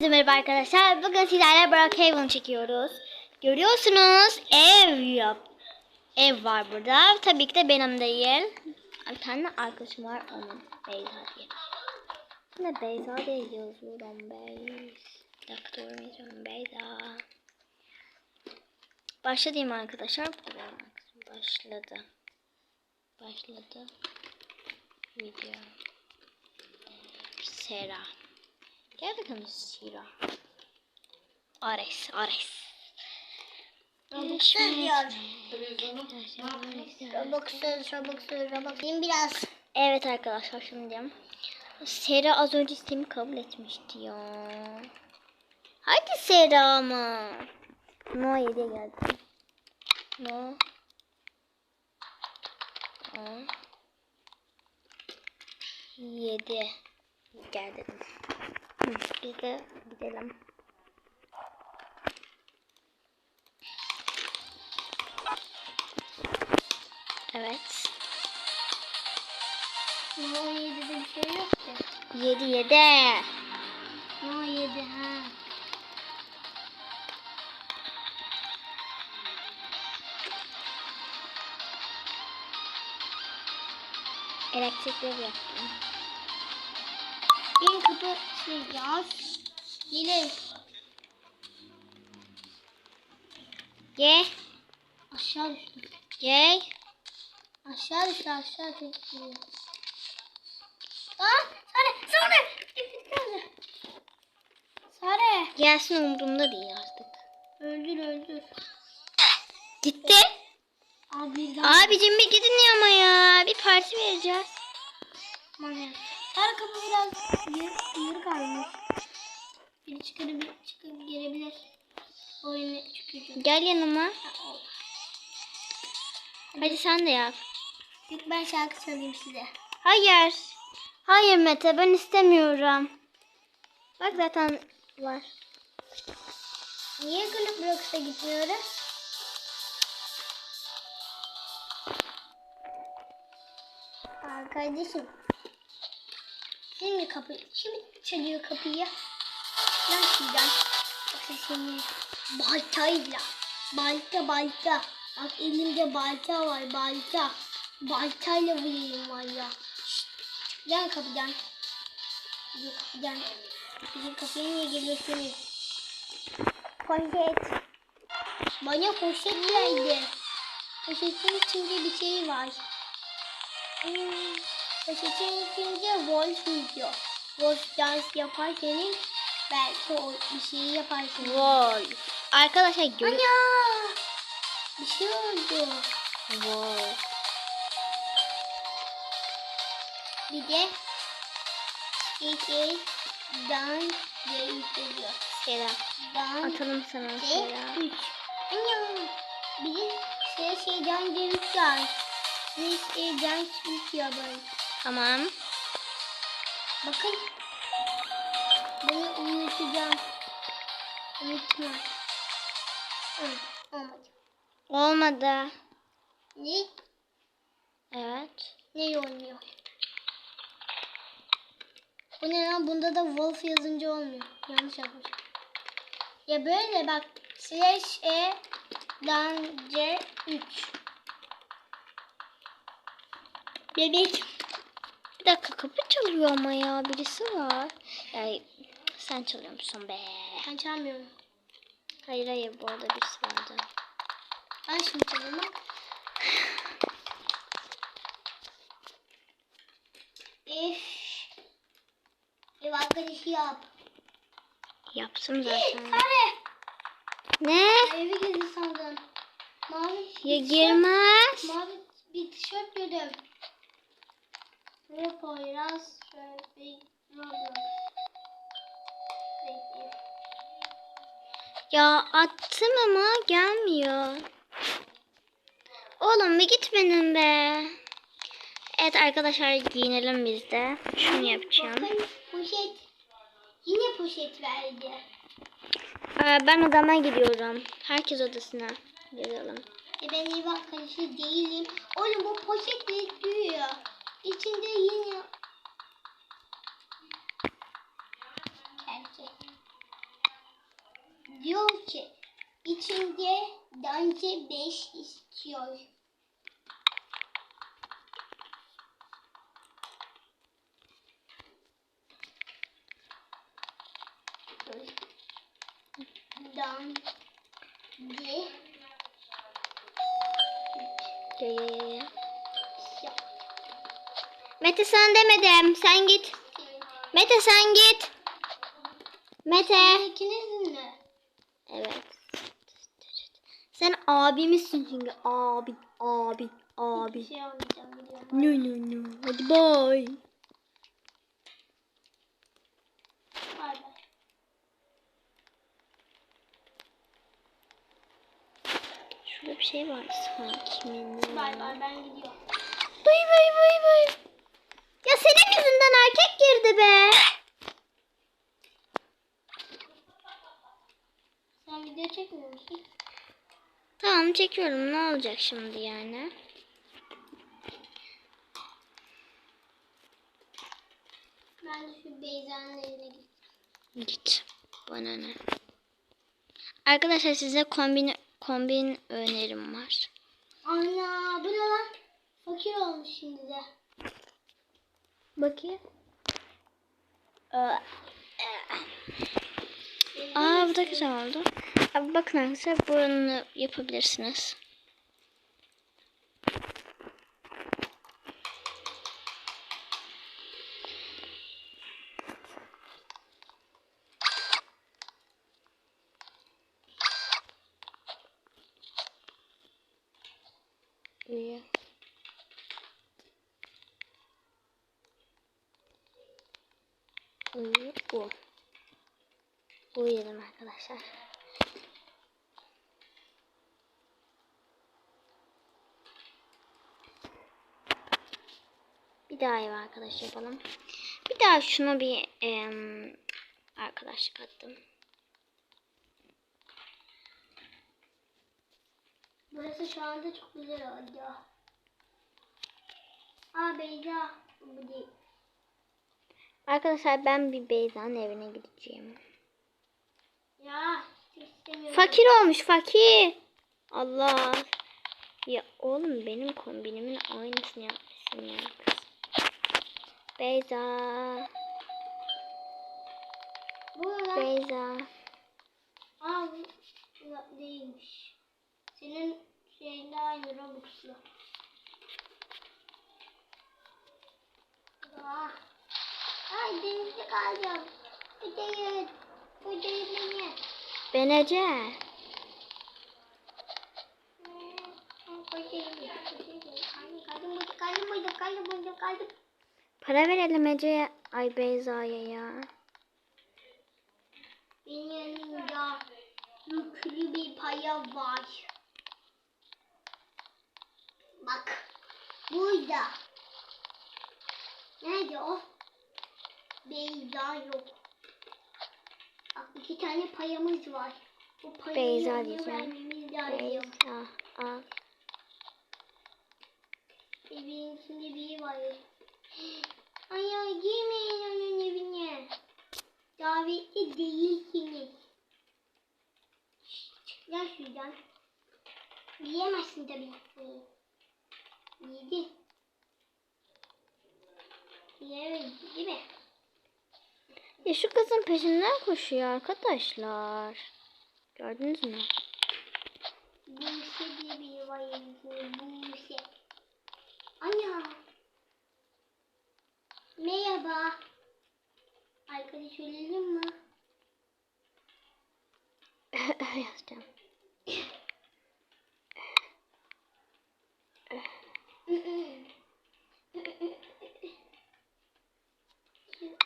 Merhaba arkadaşlar. Bugün sizlerle Brookhaven çekiyoruz. Görüyorsunuz ev yap. Ev var burada. Tabii ki de benim değil. Bir tane arkadaşım var onun. Beyza diye. Ne Beyza diye yazıyorum. Beyza. Yazıyorum? Beyza. Başladım arkadaşlar. Başladı. Başladı. Video. Sera. Gel bakalım Sira. Ares, Ares. Robux'u diyor. Robux'u, Robux'u, Robux'u. biraz. Evet arkadaşlar şimdi. Sera az önce istemi kabul etmişti ya. Hadi Sera ama. No 7'ye geldi. No. No. 7. Gel dedim. Hı, Biz de gidelim. Evet. No 7'de bir şey yok ki. 7 7. No 7 ha. Elektrikleri yaptım. Bir kapı şey yaz. Yine Ye. aşağı düştü. Ye. Aşağı düştü aşağı düştü. Aa Sare Sare. Sare. Gelsin umurumda değil artık. Öldür öldür. Gitti. Abi. Abicim bir gidin ama ya. Bir parti vereceğiz. Manyak. Her kapı biraz yır, yır kalmış. Biri çıkarıp çıkıp gelebilir. Oyunu çıkacak. Gel yanıma. Hadi sen de yap. Yok ben şarkı söyleyeyim size. Hayır. Hayır Mete ben istemiyorum. Bak zaten var. Niye Glück Blocks'a gitmiyoruz? Aa, kardeşim. Şimdi kapı, şimdi çalıyor kapıyı. Lan şuradan. Yoksa seni baltayla. Balta balta. Bak elimde balta var balta. Baltayla vurayım var ya. Şşt. Yan kapıdan. Bizim kapıdan. Bizim kapıya niye geliyorsunuz? Poşet. Bana poşet verdi. Poşetin içinde bir şey var. Hmm, Poşetin içinde Wolf video. Wolf dans yaparsanız belki o bir şey yaparsınız. Vol. Arkadaşlar gör. Ana! Bir şey oldu. Vol. Bir de şey dans değiştiriyor. Sera. Dans Atalım sana Sera. üç. Ana! Bir şey şeyden geri var. Bir şeyden çıkıyor böyle. Tamam. Bakın. Bunu unutacağım. Unutma. Hı, olmadı. Olmadı. Ne? Evet. Ne olmuyor? Bu ne lan? Bunda da Wolf yazınca olmuyor. Yanlış yapmışım. Ya böyle bak. Slash E Danger 3. Bebek. Bir dakika kapı çalıyor ama ya birisi var. Ay, sen çalıyor musun be? Ben çalmıyorum. Hayır hayır bu arada birisi vardı. Ben şimdi çalıyorum. Üf. Ev arkadaşı yap. Yaptım zaten. Kare. Ne? Evi gizli sandın. Mavi Ya girmez. Mavi bir tişört gördüm. Ve Poyraz şöyle bir Roblox. Ya attım ama gelmiyor. Oğlum bir git benim be. Evet arkadaşlar giyinelim biz de. Şunu yapacağım. Bakın poşet. Yine poşet verdi. Aa, ben odama gidiyorum. Herkes odasına gidelim. E ben ev arkadaşı değilim. Oğlum bu poşet ne diyor? İçinde yine... Erkek. diyor ki içinde bence 5 istiyor. Gel gel. gel. Mete sen demedim. Sen git. Mete sen git. Mete. İkinizin mi? Evet. Sen abimizsin çünkü. Abi, abi, abi. Bir şey almayacağım biliyorum. No no no. Hadi. Bay bay. Şurada bir şey var sanki. Bay bay ben gidiyorum. Bay bay bay bay. Ya senin yüzünden erkek girdi be. Sen video çekmiyor musun? Tamam çekiyorum. Ne olacak şimdi yani? Ben de şu Beyza'nın evine gideceğim. Git. Bana ne? Arkadaşlar size kombin kombin önerim var. Ana bu ne lan? Fakir olmuş şimdi de. Bakayım. Aa bu da güzel oldu. Abi bakın arkadaşlar bunu yapabilirsiniz. İyi. İyi bu. Bu yedim arkadaşlar. Bir daha ev arkadaş yapalım. Bir daha şuna bir em, arkadaşlık attım. Burası şu anda çok güzel oldu. Aa Beyza. Bu değil. Arkadaşlar ben bir Beyza'nın evine gideceğim. Fakir olmuş fakir. Allah. Ya oğlum benim kombinimin aynısını yapmışsın ya. Beyza. Bu ne lan? Beyza. Aa bu değilmiş. Senin şeyinde aynı Robux'lu. Ah. Ay denizde kalacağım. Bu değil. Bu değil beni. Burada, kaldım. Para verelim Ece'ye. Ay Beyza'ya ya. Benim yanımda yüklü bir paya var. Bak. Burada. Nerede o? Beyza yok. İki tane payamız var. Bu payayı Beyza diyeceğim. Beyza. Al. Evin içinde biri var. Ay ay girmeyin onun evine. Davetli değilsiniz. Şşt, Gel şuradan. Yiyemezsin tabii. Yedi. Yiyemedi değil mi? Ya şu kızın peşinden koşuyor arkadaşlar. Gördünüz mü? Buse diye var evin içinde. Buse. Ana. Merhaba. Arkadaş olalım mı? Yazacağım.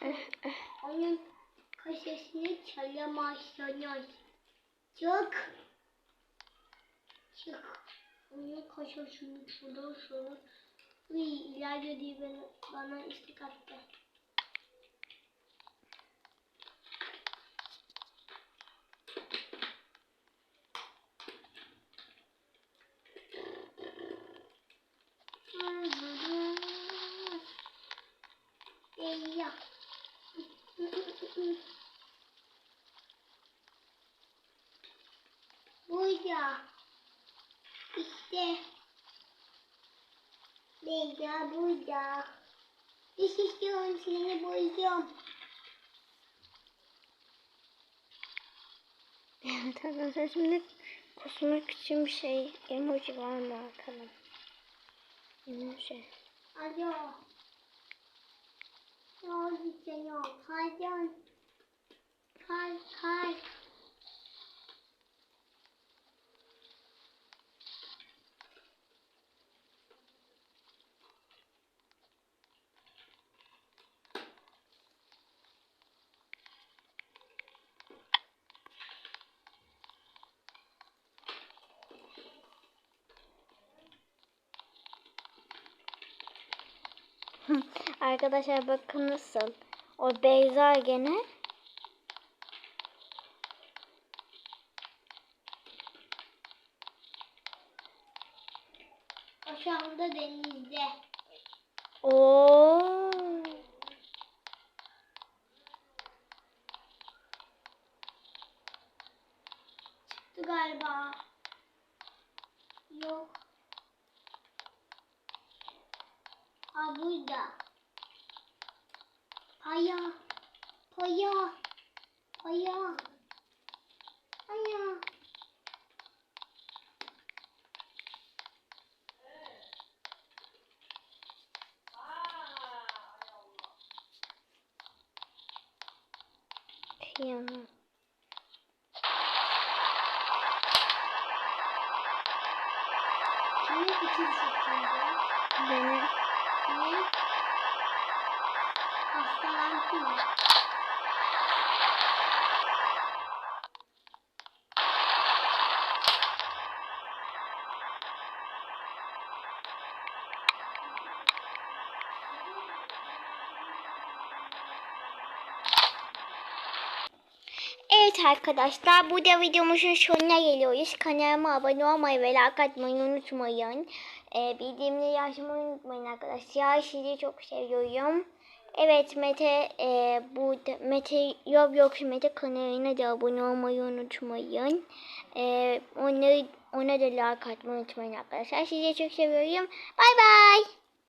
Onun kaşesini çalamazsınız. Çık. Çık. Onun kaşesini çalarsanız. Uy, ileride diye bana, bana istek attı. Eyvah. burada. İşte. Beyza burada. İş istiyorum seni buldum. Arkadaşlar şimdi kusmak için bir şey emoji var mı bakalım. Emoji. Alo. Ne oldu sana? Pardon. Kalk kalk. Arkadaşlar bakın nasıl. O Beyza gene. O şu anda denizde. Oo. Çıktı galiba. Yok. Ha burada. Paya. Paya. Paya. Paya. Kıyamam. Kimin fikir seçildi? Beni Niye? Hastalandı. Evet arkadaşlar burada videomuzun sonuna geliyoruz. Kanalıma abone olmayı ve like atmayı unutmayın. Ee, bildirimleri açmayı unutmayın arkadaşlar. Sizi çok seviyorum. Evet Mete e, burada Mete yok yok Mete kanalına da abone olmayı unutmayın. E, onu, ona da like atmayı unutmayın arkadaşlar. Sizi çok seviyorum. Bay bay.